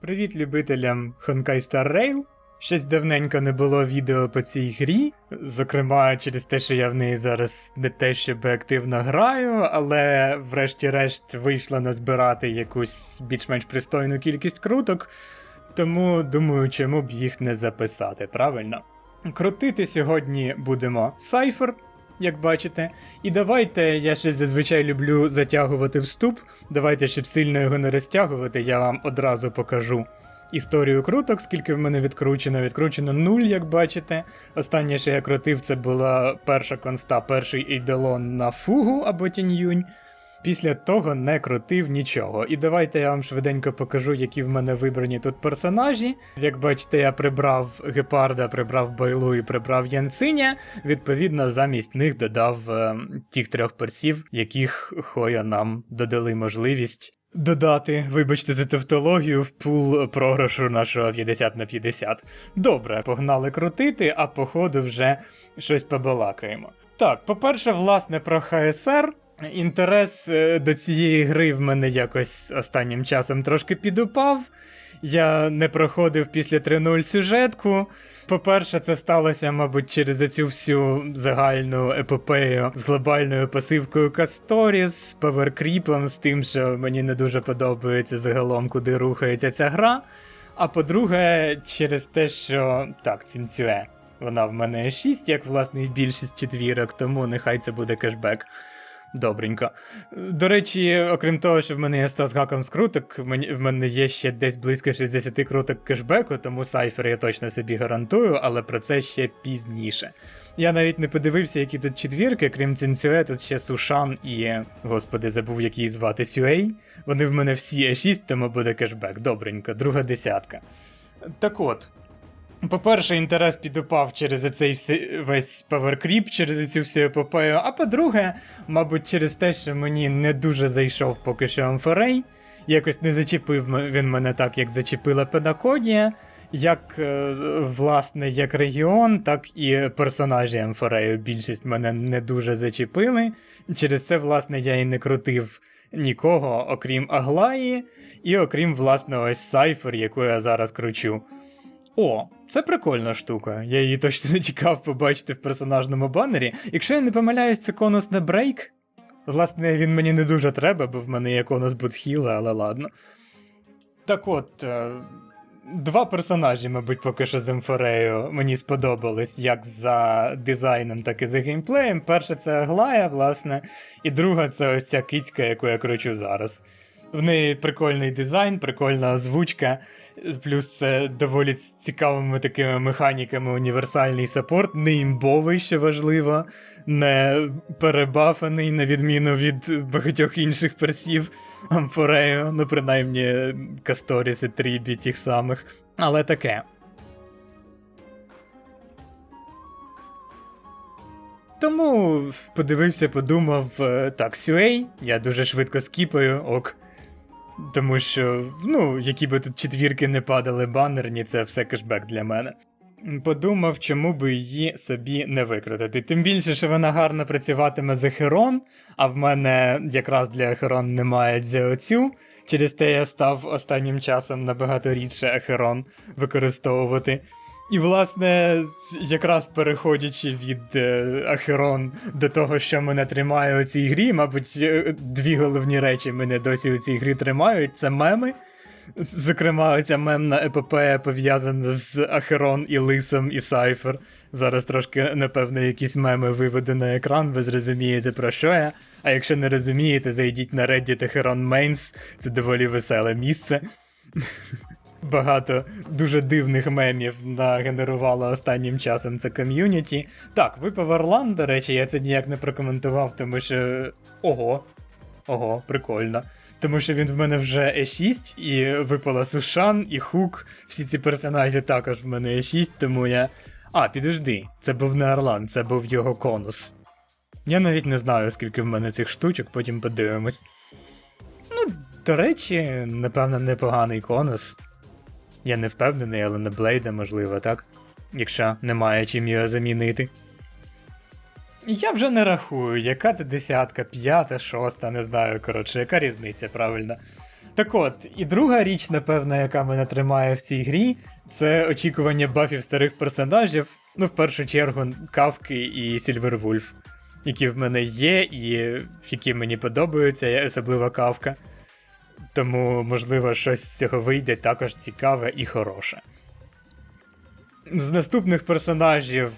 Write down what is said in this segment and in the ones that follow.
Привіт любителям Honkai Star Rail. Щось давненько не було відео по цій грі. Зокрема, через те, що я в неї зараз не те, щоб активно граю, але врешті-решт вийшло назбирати якусь більш-менш пристойну кількість круток. Тому думаю, чому б їх не записати, правильно? Крутити сьогодні будемо Cypher, як бачите. І давайте, я щось зазвичай люблю затягувати вступ. Давайте, щоб сильно його не розтягувати, я вам одразу покажу історію круток, скільки в мене відкручено. Відкручено нуль, як бачите. Останнє, що я крутив, це була перша конста, перший ейдолон на фугу або тінь-юнь. Після того не крутив нічого. І давайте я вам швиденько покажу, які в мене вибрані тут персонажі. Як бачите, я прибрав гепарда, прибрав байлу і прибрав Янциня. Відповідно, замість них додав е, тих трьох персів, яких Хоя нам додали можливість. Додати, вибачте за тавтологію, в пул програшу нашого 50 на 50. Добре, погнали крутити, а по ходу вже щось побалакаємо. Так, по-перше, власне, про ХСР. Інтерес е, до цієї гри в мене якось останнім часом трошки підупав. Я не проходив після 3.0 сюжетку. По-перше, це сталося, мабуть, через оцю всю загальну епопею з глобальною пасивкою Касторі, з паверкріпом, з тим, що мені не дуже подобається загалом, куди рухається ця гра. А по-друге, через те, що так, цінцюе. Вона в мене 6, як власне і більшість четвірок, тому нехай це буде кешбек. Добренько. До речі, окрім того, що в мене є 100 з гаком скруток, в мене- є ще десь близько 60 круток кешбеку, тому сайфер я точно собі гарантую, але про це ще пізніше. Я навіть не подивився, які тут четвірки, крім Цінцюе, тут ще Сушан і. Господи, забув, як її звати Сюей. Вони в мене всі Е6, тому буде кешбек. Добренько, друга десятка. Так от. По-перше, інтерес підупав через оцей все- весь паверкріп, через цю всю епопею. А по-друге, мабуть, через те, що мені не дуже зайшов поки що Амфорей. Якось не зачепив він мене так, як зачепила Педакодія. Як, е, власне, як регіон, так і персонажі Амфорею. Більшість мене не дуже зачепили. Через це, власне, я і не крутив нікого, окрім Аглаї, і окрім, власне, ось Сайфер, яку я зараз кручу. О, це прикольна штука. Я її точно не чекав побачити в персонажному банері. Якщо я не помиляюсь, це конус не брейк. Власне, він мені не дуже треба, бо в мене є конус Будхіла, але ладно. Так от, е, два персонажі, мабуть, поки що з Емфорею мені сподобались як за дизайном, так і за геймплеєм. Перша це Аглая, власне, і друга це ось ця кицька, яку я кручу зараз. В неї прикольний дизайн, прикольна озвучка, плюс це доволі цікавими такими механіками універсальний саппорт, не імбовий, що важливо, не перебафаний, на відміну від багатьох інших персів Амфорею, ну принаймні Касторіс і Трібі тих самих. Але таке. Тому подивився, подумав, е, так, Сюей, я дуже швидко скіпаю, ок. Тому що, ну, які би тут четвірки не падали банерні, це все кешбек для мене. Подумав, чому би її собі не викрутити. Тим більше, що вона гарно працюватиме за Херон, а в мене якраз для Херон немає дзеоцю. Через те я став останнім часом набагато рідше Херон використовувати. І, власне, якраз переходячи від е, Ахерон до того, що мене тримає у цій грі, мабуть, е, дві головні речі мене досі у цій грі тримають: це меми. Зокрема, ця мемна епопея пов'язана з Ахерон і Лисом і Сайфер. Зараз трошки, напевно, якісь меми виведу на екран, ви зрозумієте про що я. А якщо не розумієте, зайдіть на Reddit Ахерон Mains, це доволі веселе місце. Багато дуже дивних мемів нагенерувало останнім часом це ком'юніті. Так, випав Орлан, до речі, я це ніяк не прокоментував, тому що. Ого. Ого, прикольно. Тому що він в мене вже Е6, і випала Сушан, і Хук. Всі ці персонажі також в мене Е6, тому я. А, підожди, це був не Орлан, це був його конус. Я навіть не знаю, скільки в мене цих штучок, потім подивимось. Ну, до речі, напевно, непоганий конус. Я не впевнений, але на Блейда можливо, так? Якщо немає чим його замінити. Я вже не рахую, яка це десятка, п'ята, шоста, не знаю, коротше, яка різниця, правильно. Так от, і друга річ, напевно, яка мене тримає в цій грі, це очікування бафів старих персонажів. Ну, в першу чергу, Кавки і Сільвервульф, які в мене є, і які мені подобаються, особливо Кавка. Тому, можливо, щось з цього вийде також цікаве і хороше. З наступних персонажів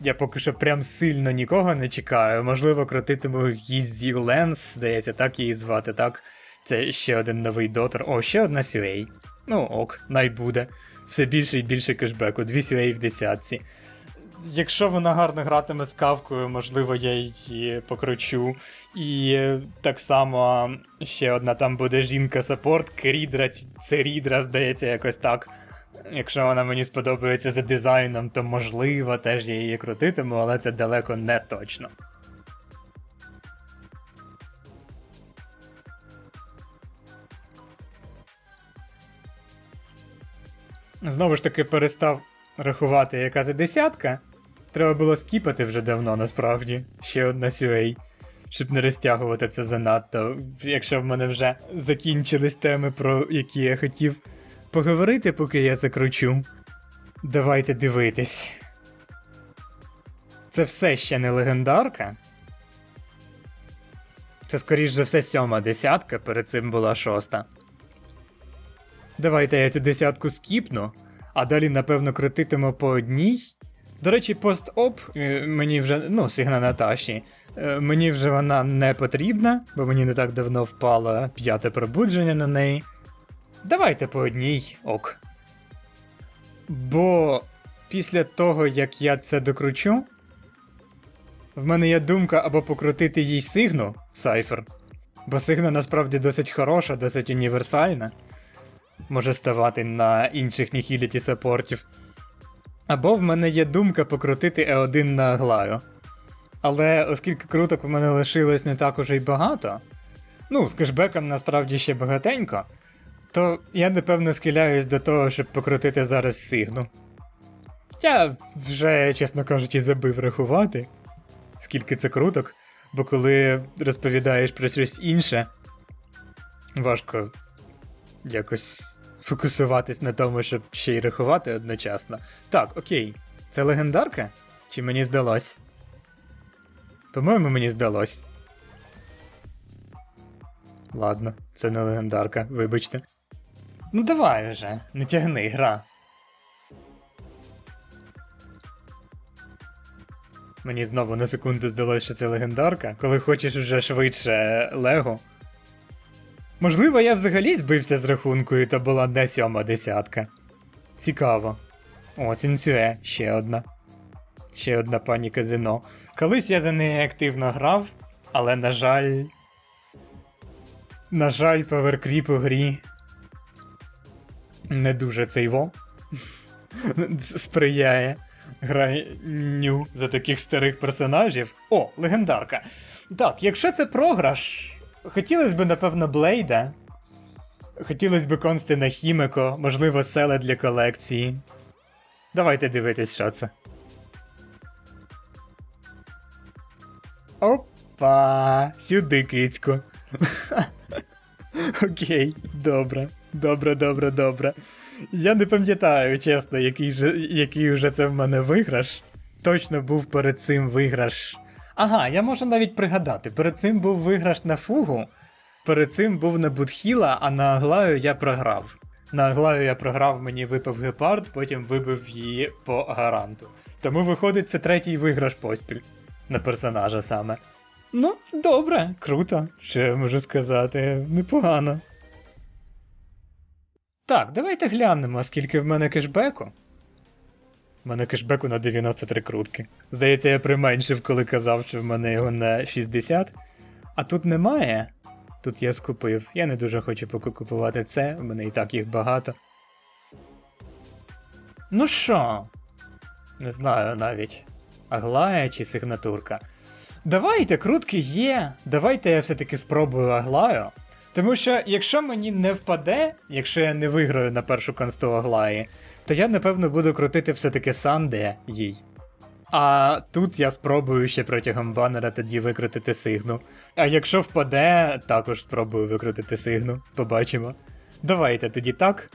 я поки що прям сильно нікого не чекаю. Можливо, крутитиму Гізі Ленс, здається, так її звати, так? Це ще один новий дотор. О, ще одна Сюей. Ну ок, най буде. Все більше і більше кешбеку, дві Сюей в десятці. Якщо вона гарно гратиме з кавкою, можливо, я її покручу. І так само ще одна там буде жінка-саппорт, Керідра, ці- Церідра, здається, якось так. Якщо вона мені сподобається за дизайном, то можливо теж я її крутитиму, але це далеко не точно. Знову ж таки перестав рахувати, яка за десятка. Треба було скіпати вже давно, насправді. Ще одна сюей. Щоб не розтягувати це занадто. Якщо в мене вже закінчились теми, про які я хотів поговорити, поки я це кручу. Давайте дивитись. Це все ще не легендарка. Це, скоріш за все, сьома десятка, перед цим була шоста. Давайте я цю десятку скіпну, а далі, напевно, крутитиму по одній. До речі, пост-оп е, мені вже, ну, Сигна Наташі. е, Мені вже вона не потрібна, бо мені не так давно впало п'яте пробудження на неї. Давайте по одній ок. Бо після того, як я це докручу, в мене є думка або покрутити їй сигну Сайфер. Бо сигна насправді досить хороша, досить універсальна. Може ставати на інших Нігіліті саппортів. Або в мене є думка покрутити Е1 на Аглаю. Але оскільки круток в мене лишилось не так уже й багато, ну, з кешбеком насправді ще багатенько, то я напевно схиляюсь до того, щоб покрутити зараз сигну. Я вже, чесно кажучи, забив рахувати, скільки це круток, бо коли розповідаєш про щось інше, важко якось фокусуватись на тому, щоб ще й рахувати одночасно. Так, окей, це легендарка? Чи мені здалось? По-моєму, мені здалось. Ладно, це не легендарка, вибачте. Ну давай вже, не тягни, гра. Мені знову на секунду здалося, що це легендарка, коли хочеш вже швидше Лего. Можливо, я взагалі збився з рахунку, і то була не сьома десятка. Цікаво. О, Цінцюе, ще одна. Ще одна пані казино. Колись я за неї активно грав, але, на жаль. На жаль, поверкріп у грі. Не дуже цей во. Сприяє гранню за таких старих персонажів. О, легендарка. Так, якщо це програш, хотілося б, напевно, Блейда. Хотілося б Констина Хімеко, можливо, села для колекції. Давайте дивитись, що це. Опа! Сюди, кицько. Окей, добре. Добре, добре, добре. Я не пам'ятаю, чесно, який, же, який уже це в мене виграш. Точно був перед цим виграш. Ага, я можу навіть пригадати. Перед цим був виграш на фугу, перед цим був на Будхіла, а на Аглаю я програв. На Аглаю я програв, мені випав гепард, потім вибив її по гаранту. Тому виходить, це третій виграш поспіль на персонажа саме. Ну, добре, круто, що я можу сказати, непогано. Так, давайте глянемо, скільки в мене кешбеку. У мене кешбеку на 93 крутки. Здається, я применшив, коли казав, що в мене його на 60. А тут немає. Тут я скупив. Я не дуже хочу поки купувати це, в мене і так їх багато. Ну що? Не знаю навіть. Аглая чи сигнатурка. Давайте, крутки є. Давайте я все-таки спробую Аглаю. Тому що, якщо мені не впаде, якщо я не виграю на першу консту Аглаї, то я напевно буду крутити все-таки Санде їй. А тут я спробую ще протягом банера тоді викрутити сигну. А якщо впаде, також спробую викрутити сигну. Побачимо. Давайте тоді так.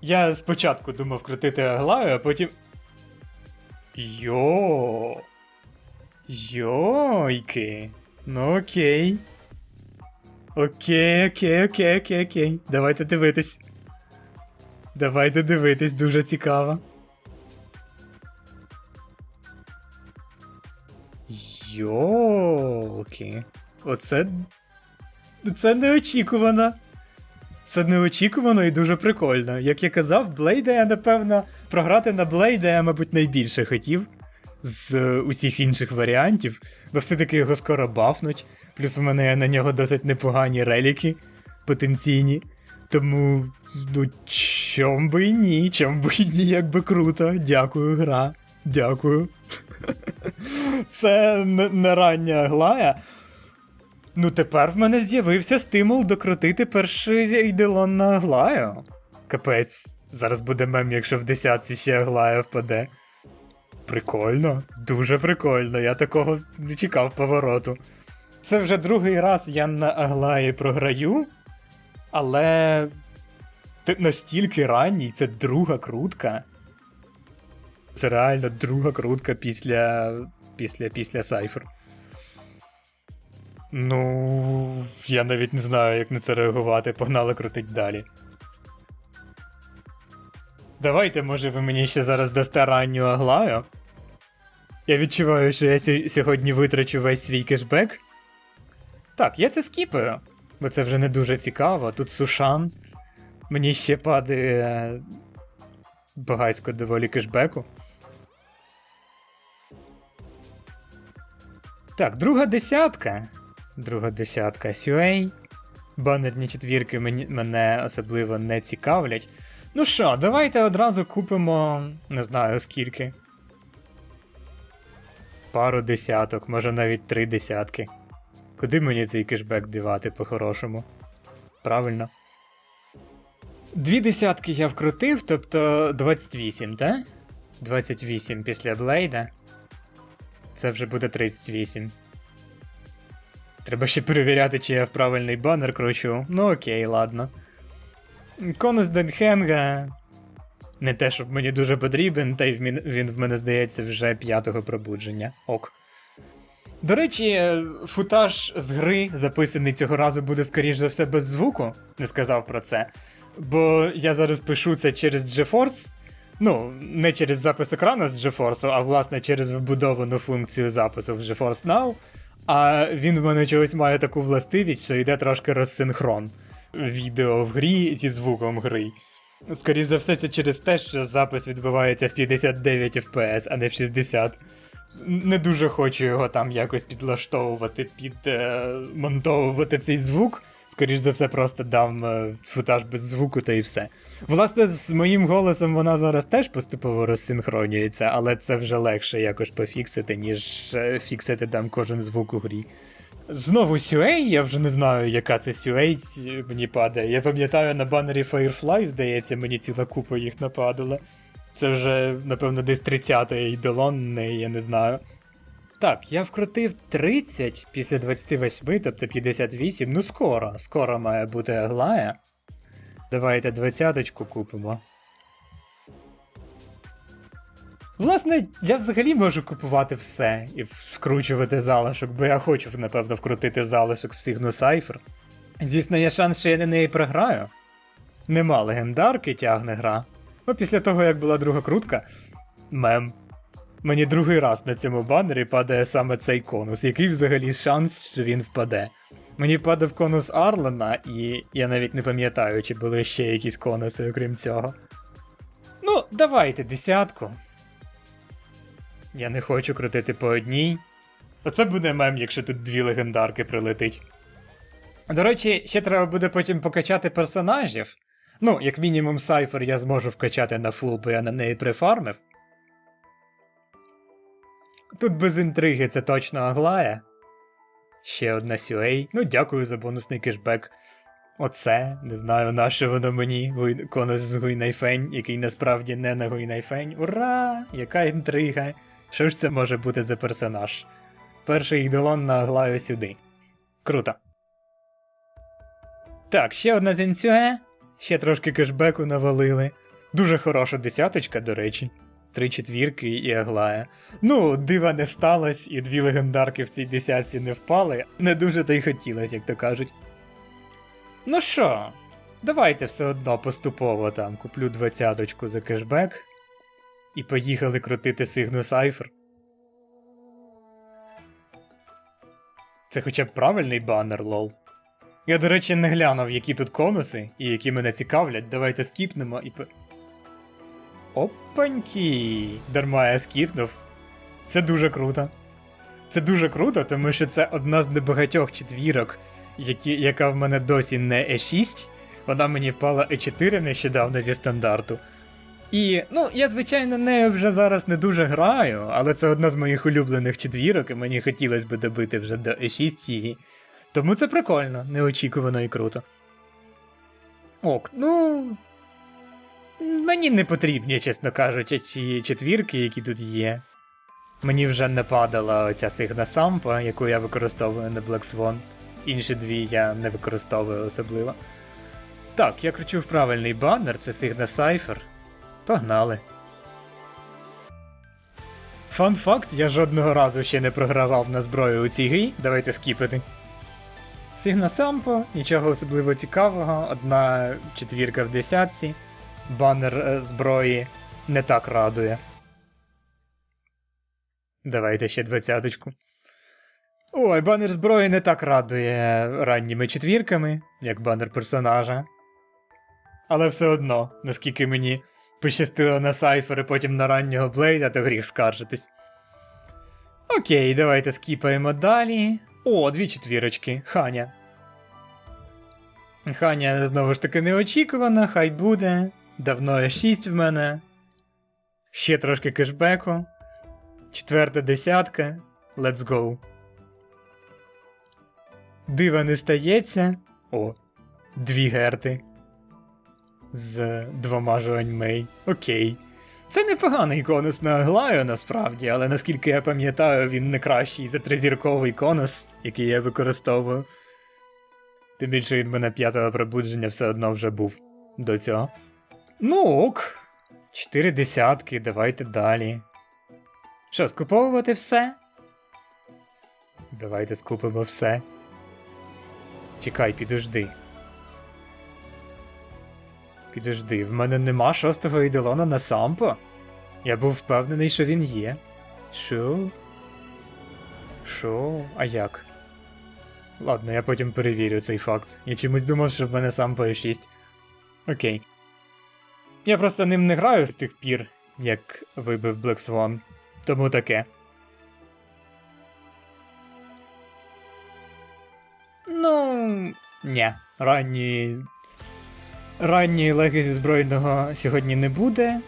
Я спочатку думав крутити Аглаю, а потім. Йо. Йойки. Ну окей. Окей, окей, окей, окей, окей. Давайте дивитись. Давайте дивитись, дуже цікаво. Йолки. Оце. Це неочікувано. Це неочікувано і дуже прикольно. Як я казав, Блейда я, напевно, програти на Блейда я, мабуть, найбільше хотів з е, усіх інших варіантів, бо все-таки його скоро бафнуть. Плюс у мене на нього досить непогані реліки потенційні. Тому, ну, чом би і ні, чом би і ні, якби круто. Дякую, гра. Дякую. Це не, рання глая. Ну, тепер в мене з'явився стимул докрутити перший ейделон на Аглаю. Капець. Зараз буде мем, якщо в десятці ще Аглая впаде. Прикольно, дуже прикольно. Я такого не чекав повороту. Це вже другий раз я на Аглаї програю, але ти настільки ранній, це друга крутка. Це реально друга крутка після. після після Сайфер. Ну, я навіть не знаю, як на це реагувати. Погнали крутить далі. Давайте, може, ви мені ще зараз дасте ранню Аглаю. Я відчуваю, що я сьо- сьогодні витрачу весь свій кешбек. Так, я це скіпаю, бо це вже не дуже цікаво. Тут Сушан. Мені ще падає багатько доволі кешбеку. Так, друга десятка. Друга десятка Сюей. Банерні четвірки мені, мене особливо не цікавлять. Ну що, давайте одразу купимо. не знаю скільки. Пару десяток, може навіть три десятки. Куди мені цей кешбек дівати по-хорошому? Правильно. Дві десятки я вкрутив, тобто 28, так? 28 після Блейда. Це вже буде 38. Треба ще перевіряти, чи я в правильний банер кручу. Ну окей, ладно. Конус Денхенга. Не те, щоб мені дуже потрібен, та й він, в мене здається вже п'ятого пробудження. Ок. До речі, е, футаж з гри, записаний цього разу, буде, скоріш за все, без звуку. Не сказав про це. Бо я зараз пишу це через GeForce. Ну, не через запис екрану з GeForce, а власне через вбудовану функцію запису в GeForce Now. А він в мене чогось має таку властивість, що йде трошки розсинхрон відео в грі зі звуком гри. Скоріше за все, це через те, що запис відбувається в 59 FPS, а не в 60. Не дуже хочу його там якось підлаштовувати, підмонтовувати цей звук. Скоріше за все, просто дам е, футаж без звуку та і все. Власне, з моїм голосом вона зараз теж поступово розсинхронюється, але це вже легше якось пофіксити, ніж е, фіксити там кожен звук у грі. Знову Сюей, я вже не знаю, яка це Сюей мені падає. Я пам'ятаю, на банері Firefly, здається, мені ціла купа їх нападала. Це вже, напевно, десь 30-й долон, я не знаю. Так, я вкрутив 30 після 28, тобто 58. Ну скоро, скоро має бути Аглая. Давайте двадцяточку купимо. Власне, я взагалі можу купувати все і вкручувати залишок, бо я хочу, напевно, вкрутити залишок в Сигну Сайфер. Звісно, є шанс, що я на неї програю. Нема легендарки тягне гра. Ну, після того, як була друга крутка, мем. Мені другий раз на цьому банері падає саме цей конус. Який взагалі шанс, що він впаде? Мені падав конус Арлена, і я навіть не пам'ятаю, чи були ще якісь конуси, окрім цього. Ну, давайте десятку. Я не хочу крутити по одній. Оце буде мем, якщо тут дві легендарки прилетить. До речі, ще треба буде потім покачати персонажів. Ну, як мінімум, Сайфер я зможу вкачати на фул, бо я на неї прифармив. Тут без інтриги це точно Аглая. Ще одна Сюей. Ну, дякую за бонусний кешбек. Оце, не знаю, наше воно мені, конус з Гуйнайфень, який насправді не на Гуйнайфень. Ура! Яка інтрига! Що ж це може бути за персонаж? Перший ідолон на Аглаю сюди. Круто. Так, ще одна зінцюе. Ще трошки кешбеку навалили. Дуже хороша десяточка, до речі. Три четвірки і Аглая. Ну, дива не сталося, і дві легендарки в цій десятці не впали. Не дуже то й хотілося, як то кажуть. Ну що, давайте все одно поступово там куплю двадцяточку за кешбек. І поїхали крутити Сигну Сайфер. Це хоча б правильний банер, лол. Я, до речі, не глянув, які тут конуси і які мене цікавлять. Давайте скіпнемо і. Опаньки! Дарма я скіпнув. Це дуже круто. Це дуже круто, тому що це одна з небагатьох четвірок, які, яка в мене досі не E6. Вона мені впала E4 нещодавно зі стандарту. І, ну, я, звичайно, нею вже зараз не дуже граю, але це одна з моїх улюблених четвірок, і мені хотілося б добити вже до E6 її. Тому це прикольно, неочікувано і круто. Ок, ну. Мені не потрібні, чесно кажучи, ці четвірки, які тут є. Мені вже не падала оця сигна сампа, яку я використовую на Black Swan. Інші дві я не використовую особливо. Так, я кручу в правильний банер, це Сигна Сайфер. Погнали. Фан факт, я жодного разу ще не програвав на зброю у цій грі. Давайте скіпити. Сигна Сампо, нічого особливо цікавого, одна четвірка в десятці. Банер е, зброї не так радує. Давайте ще двадцяточку. Ой, банер зброї не так радує ранніми четвірками, як банер персонажа. Але все одно, наскільки мені пощастило на сайфер і потім на раннього Блейда, то гріх скаржитись. Окей, давайте скіпаємо далі. О, дві четвірочки. Ханя. Ханя знову ж таки неочікувана, хай буде. Давно є 6 в мене. Ще трошки кешбеку. Четверта десятка. Let's go. Дива не стається. О, дві герти. З двома жуаньмей. Окей. Це непоганий конус на Аглаю насправді, але наскільки я пам'ятаю, він не кращий за тризірковий конус, який я використовую. Тим більше від мене п'ятого пробудження все одно вже був до цього. Ну ок. Чотири десятки, давайте далі. Що, скуповувати все? Давайте скупимо все. Чекай, підожди. Підожди, в мене нема шостого ідолона на сампо? Я був впевнений, що він є. Що? Що? А як? Ладно, я потім перевірю цей факт. Я чомусь думав, що в мене сампо є 6. Окей. Я просто ним не граю з тих пір, як вибив Black Swan. Тому таке. Ну. Ні, ранні. Ранньої леги зі збройного сьогодні не буде.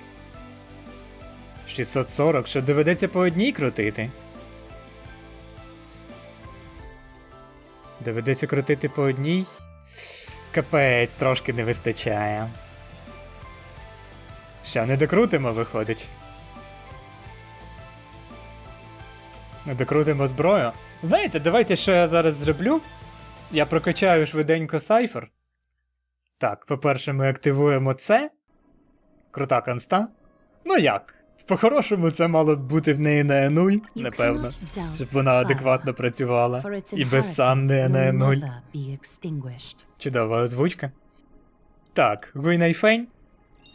640, що доведеться по одній крутити. Доведеться крутити по одній. Капець, трошки не вистачає. Що, не докрутимо, виходить. Не докрутимо зброю. Знаєте, давайте що я зараз зроблю. Я прокачаю швиденько сайфер. Так, по-перше, ми активуємо це. Крута конста. Ну як? По-хорошому, це мало б бути в неї на Е0, напевно. Щоб вона адекватно працювала. І без сан не на Е0. Чудова озвучка. Так, Гуйнайфень.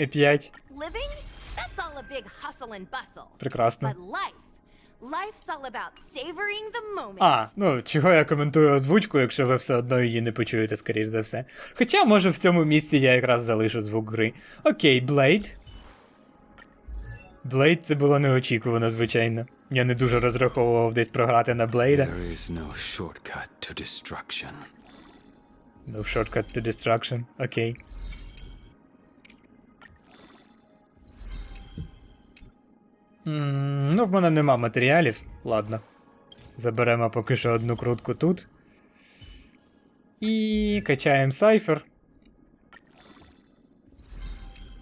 Е5. Living? That's all a big hustle and bustle. Прекрасно. А, ну чого я коментую озвучку, якщо ви все одно її не почуєте, скоріш за все. Хоча, може, в цьому місці я якраз залишу звук гри. Окей, Блейд. Блейд це було неочікувано, звичайно. Я не дуже розраховував десь програти на Блейда. There is no shortcut to destruction. No shortcut to destruction. Окей. Ну, в мене нема матеріалів. Ладно. Заберемо поки що одну крутку тут. І качаємо сайфер.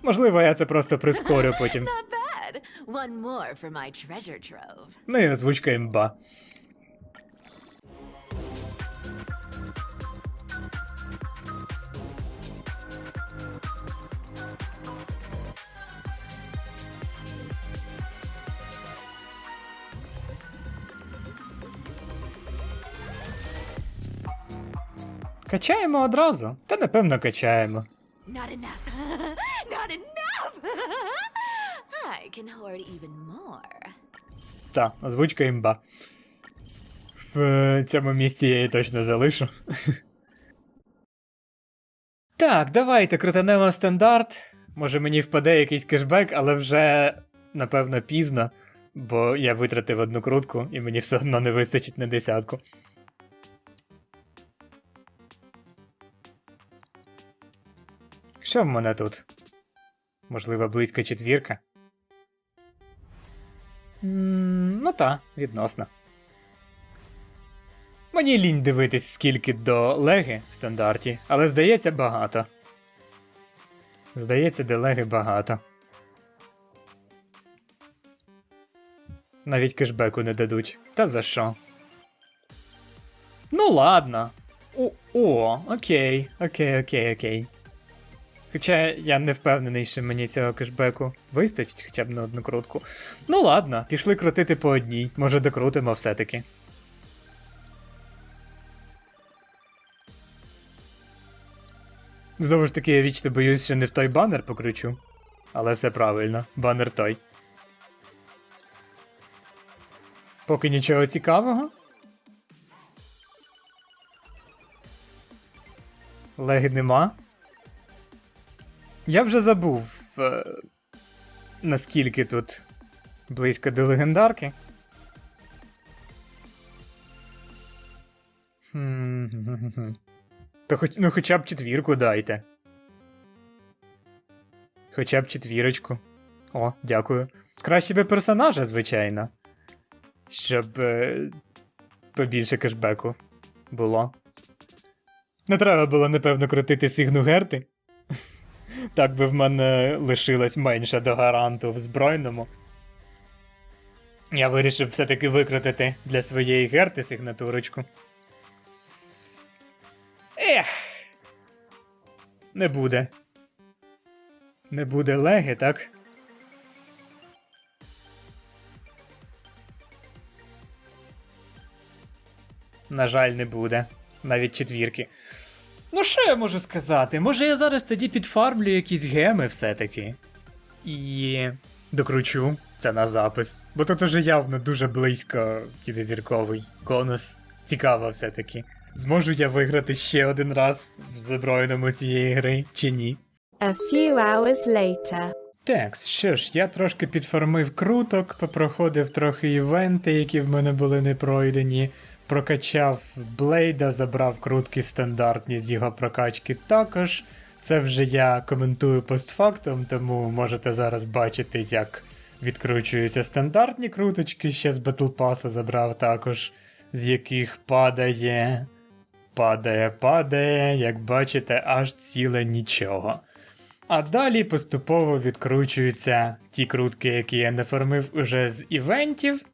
Можливо, я це просто прискорю потім. Ну і озвучка імба. Качаємо одразу. Та напевно качаємо. Not enough. Not enough. I can hoard even more. Та, озвучка імба. В цьому місці я її точно залишу. так, давайте крутанемо стандарт. Може мені впаде якийсь кешбек, але вже напевно пізно, бо я витратив одну крутку і мені все одно не вистачить на десятку. Що в мене тут? Можливо, близько четвірка. М, Ну та, відносно. Мені лінь дивитись, скільки до леги в стандарті, але здається багато. Здається, до леги багато. Навіть кешбеку не дадуть. Та за що? Ну ладно. О, о, окей, окей, окей, окей. Хоча я не впевнений, що мені цього кешбеку вистачить хоча б на одну крутку. Ну ладно, пішли крутити по одній, може докрутимо все-таки. Знову ж таки, я вічно боюсь, що не в той банер покручу. Але все правильно, банер той. Поки нічого цікавого. Леги нема. Я вже забув, е, наскільки тут близько до легендарки. То хоч, ну хоча б четвірку дайте. Хоча б четвірочку. О, дякую. Краще би персонажа, звичайно. Щоб е, побільше кешбеку було. Не треба було, напевно, крутити сигну Герти. Так би в мене лишилось менше до гаранту в збройному. Я вирішив все-таки викрутити для своєї герти сигнатурочку. Ех. Не буде. Не буде леги, так? На жаль, не буде. Навіть четвірки. Ну, що я можу сказати? Може я зараз тоді підфармлю якісь геми все-таки. І докручу це на запис. Бо тут уже явно дуже близько кідозірковий конус. Цікаво все-таки. Зможу я виграти ще один раз в збройному цієї гри чи ні? A few hours later. Так, що ж, я трошки підформив круток, попроходив трохи івенти, які в мене були не пройдені. Прокачав Блейда, забрав крутки стандартні з його прокачки також. Це вже я коментую постфактум, тому можете зараз бачити, як відкручуються стандартні круточки. Ще з Pass забрав також, з яких падає, падає, падає, як бачите, аж ціле нічого. А далі поступово відкручуються ті крутки, які я не формив уже з івентів.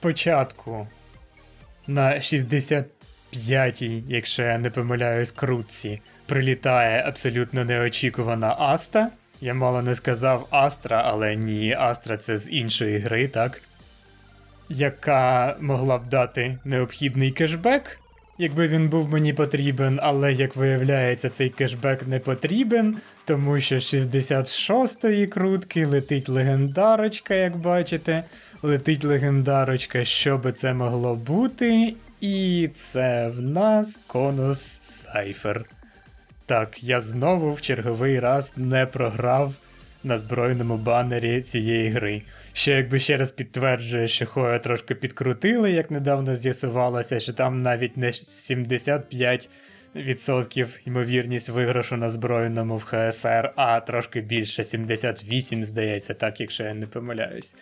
Спочатку на 65-й, якщо я не помиляюсь, крутці, прилітає абсолютно неочікувана Аста. Я мало не сказав Астра, але ні, Астра це з іншої гри, так? Яка могла б дати необхідний кешбек, якби він був мені потрібен, але як виявляється, цей кешбек не потрібен, тому що з 66-ї крутки летить легендарочка, як бачите. Летить легендарочка, що би це могло бути, і це в нас конус Сайфер. Так, я знову в черговий раз не програв на збройному банері цієї гри. що якби ще раз підтверджує, що Хоя трошки підкрутили, як недавно з'ясувалося, що там навіть не 75% ймовірність виграшу на збройному в ХСР, а трошки більше 78, здається, так, якщо я не помиляюсь.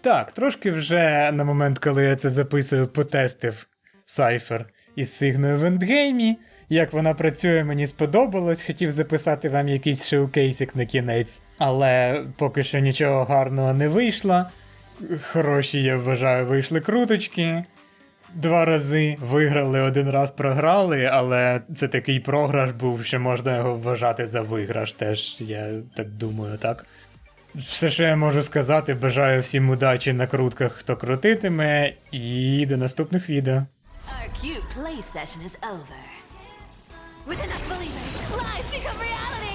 Так, трошки вже на момент, коли я це записую, потестив Cypher із Сигною в ендгеймі. Як вона працює, мені сподобалось. Хотів записати вам якийсь шоукейсик на кінець, але поки що нічого гарного не вийшло. Хороші, я вважаю, вийшли круточки. Два рази виграли, один раз програли, але це такий програш був, що можна його вважати за виграш. Теж я так думаю, так. Все, що я можу сказати, бажаю всім удачі на крутках, хто крутитиме, і до наступних відео. Our cute play session is over. With enough believers, lives become reality!